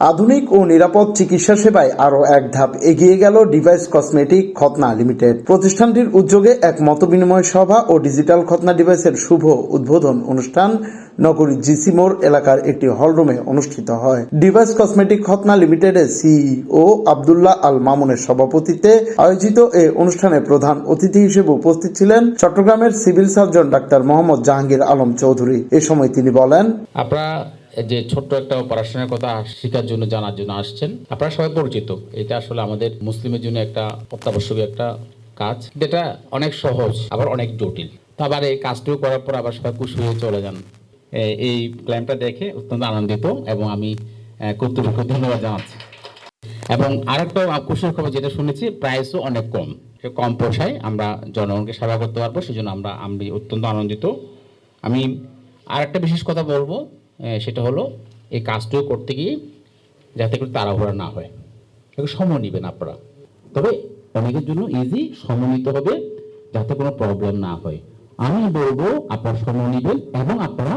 আধুনিক ও নিরাপদ চিকিৎসা সেবায় আরও এক ধাপ এগিয়ে গেল ডিভাইস কসমেটিক খতনা লিমিটেড। প্রতিষ্ঠানটির উদ্যোগে এক মতবিনিময় সভা ও ডিজিটাল খতনা ডিভাইসের শুভ উদ্বোধন অনুষ্ঠান নগরীর জিসি মোড় এলাকার একটি হলরুমে অনুষ্ঠিত হয়। ডিভাইস কসমেটিক খতনা লিমিটেডের সিইও আবদুল্লাহ আল মামুনের সভাপতিত্বে আয়োজিত এই অনুষ্ঠানে প্রধান অতিথি হিসেবে উপস্থিত ছিলেন চট্টগ্রামের civil surgeon doctor Mohammad Jahangir Alam Chowdhury. এ সময় তিনি বলেন, আপনারা যে ছোট্ট একটা অপারেশনের কথা শেখার জন্য জানার জন্য আসছেন। আপনারা সবাই পরিচিত। এটা আসলে আমাদের মুসলিমের জন্য একটা অত্যাবশ্যকীয় একটা কাজ। যেটা অনেক সহজ আবার অনেক জটিল। আবার এই কাজটিও করার পর আবার সবাই খুশি হয়ে চলে যান। এই ক্লাইমটা দেখে অত্যন্ত আনন্দিত এবং আমি আহ, কর্তৃপক্ষকে ধন্যবাদ জানাচ্ছি। এবং আরেকটা খুশির খবর যেটা শুনেছি প্রাইসও অনেক কম। কম পয়সায় আমরা জনগণকে সেবা করতে পারব সেজন্য আমরা আমি অত্যন্ত আনন্দিত। আমি আরেকটা বিশেষ কথা বলব। সেটা হলো এই কাজটিও করতে গিয়ে যাতে করে তাড়াহুড়া না হয়। সময় নেবেন আপনারা। তবে অনেকের জন্য ইজি সময় নিতে হবে যাতে কোনো প্রবলেম না হয়। আমি বলব আপনারা সময় নেবেন এবং আপনারা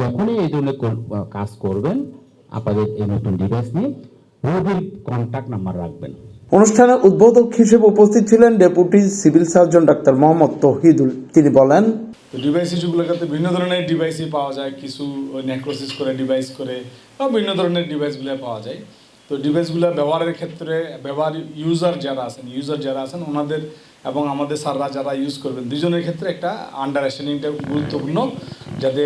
যখনই এই ধরনের কাজ করবেন, আপনাদের এই নতুন ডিভাইস নিয়ে রোগীর কন্ট্যাক্ট নাম্বার রাখবেন। অনুষ্ঠানে উদ্বোধক হিসেবে উপস্থিত ছিলেন deputy civil surgeon doctor Mohammad Tohidul. তিনি বলেন ডিভাইস ইস্যুগুলোতে বিভিন্ন ধরনের ডিভাইসই পাওয়া যায়। কিছু নেক্রোসিস করে ডিভাইস করে বা বিভিন্ন ধরনের ডিভাইসগুলো পাওয়া যায়। তো ডিভাইসগুলো ব্যবহারের ক্ষেত্রে ব্যবহার ইউজার যারা আছেন ইউজার যারা আছেন, ওনাদের এবং আমাদের স্যাররা যারা ইউজ করবেন, দুজনের ক্ষেত্রে একটা আন্ডারস্ট্যান্ডিংটা গুরুত্বপূর্ণ। যাতে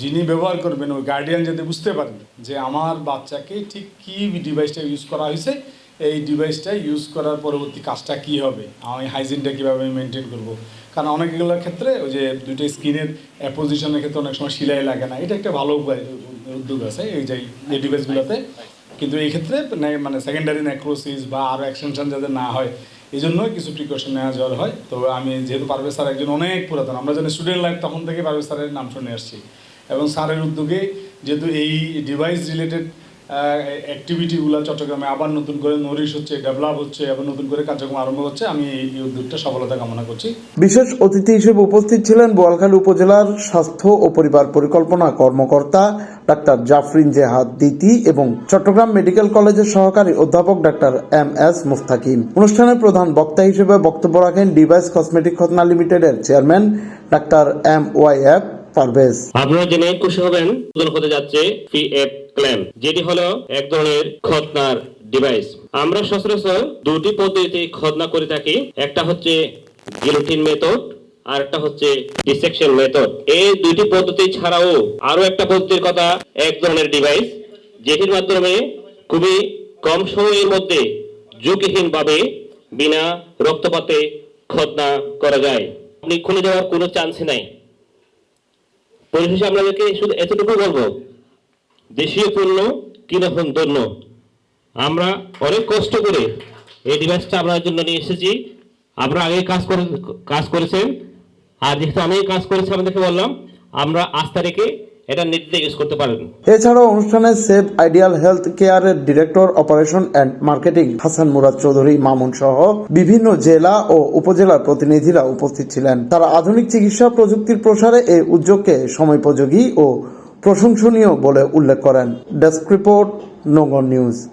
যিনি ব্যবহার করবেন, ওই গার্ডিয়ান যাতে বুঝতে পারেন যে আমার বাচ্চাকে ঠিক কী ডিভাইসটা ইউজ করা হয়েছে। এই ডিভাইসটা ইউজ করার পরবর্তী কাজটা কী হবে? আমি হাইজিনটা কীভাবে আমি মেনটেন করব? কারণ অনেকগুলোর ক্ষেত্রে ওই যে দুইটা স্কিনের অ্যাপোজিশনের ক্ষেত্রে অনেক সময় সিলাই লাগে না। এটা একটা ভালো উপায়, উদ্যোগ আছে এই যে এই ডিভাইসগুলোতে কিন্তু এই ক্ষেত্রে মানে সেকেন্ডারি নেক্রোসিস বা আরও এক্সটেনশন যাতে না হয়, এই জন্যই কিছু প্রিকশন নেওয়া যাওয়ার হয়। তো আমি যেহেতু পারভেজ স্যার একজন অনেক পুরাতন, আমরা যখন স্টুডেন্ট লাইফ তখন থেকে পারভেজ স্যারের নাম শুনে আসছি। এবং স্যারের উদ্যোগে যেহেতু এই ডিভাইস রিলেটেড অ্যাক্টিভিটিগুলো চট্টগ্রামে আবার নতুন করে নরিশ হচ্ছে ডেভেলপ হচ্ছে এবং নতুন করে কার্যক্রম আরম্ভ হচ্ছে। আমি এই উদ্যোগটা সফলতা কামনা করছি। বিশেষ অতিথি হিসেবে উপস্থিত ছিলেন বোয়ালখালী উপজেলার স্বাস্থ্য ও পরিবার পরিকল্পনা কর্মকর্তা ডাক্তার জাফরিন জেহাদ দিতি এবং চট্টগ্রাম মেডিকেল কলেজের সহকারী অধ্যাপক ডাক্তার এম এস মুস্তাকিম। অনুষ্ঠানে প্রধান বক্তা হিসেবে বক্তব্য রাখেন ডিভাইস কসমেটিক খতনা লিমিটেডের chairman doctor M Y F. Parvez আপনারা জেনে খুশি হবেন হতে যাচ্ছে পি এফ ক্ল্যাম যেটি হলো এক ধরনের খতনার ডিভাইস আমরা সচরাচর দুটি পদ্ধতিতে খতনা করে থাকি, একটা হচ্ছে গিলোটিন মেথড আর একটা হচ্ছে ডিসেকশন মেথড এই দুইটি পদ্ধতি ছাড়াও আরও একটা পদ্ধতির কথা, এক ধরনের ডিভাইস যেটির মাধ্যমে খুবই কম সময়ের মধ্যে ঝুঁকিহীন ভাবে বিনা রক্তপাতে খতনা করা যায়। আপনি খুলে যাওয়ার কোনো চান্স নাই। পরিশেষে আপনাদেরকে শুধু এতটুকু বলব, দেশীয় পণ্য কীরকম ধন্য আমরা অনেক কষ্ট করে এই ডিভাইসটা আপনার জন্য নিয়ে এসেছি। আপনারা আগে কাজ করে কাজ করেছেন। আর যেহেতু আমি কাজ করেছি আমাদেরকে বললাম, আমরা আজ রেখে এটা নির্দিষ্ট করতে পারেন। এছাড়াও অনুষ্ঠানে সেভ আইডিয়াল হেলথ কেয়ারের director, operation and marketing Hasan Murad Chowdhury, Mamun সহ বিভিন্ন জেলা ও উপজেলার প্রতিনিধিরা উপস্থিত ছিলেন। তারা আধুনিক চিকিৎসা প্রযুক্তির প্রসারে এই উদ্যোগকে সময়োপযোগী ও প্রশংসনীয় বলে উল্লেখ করেন। Desk report, Nagar news.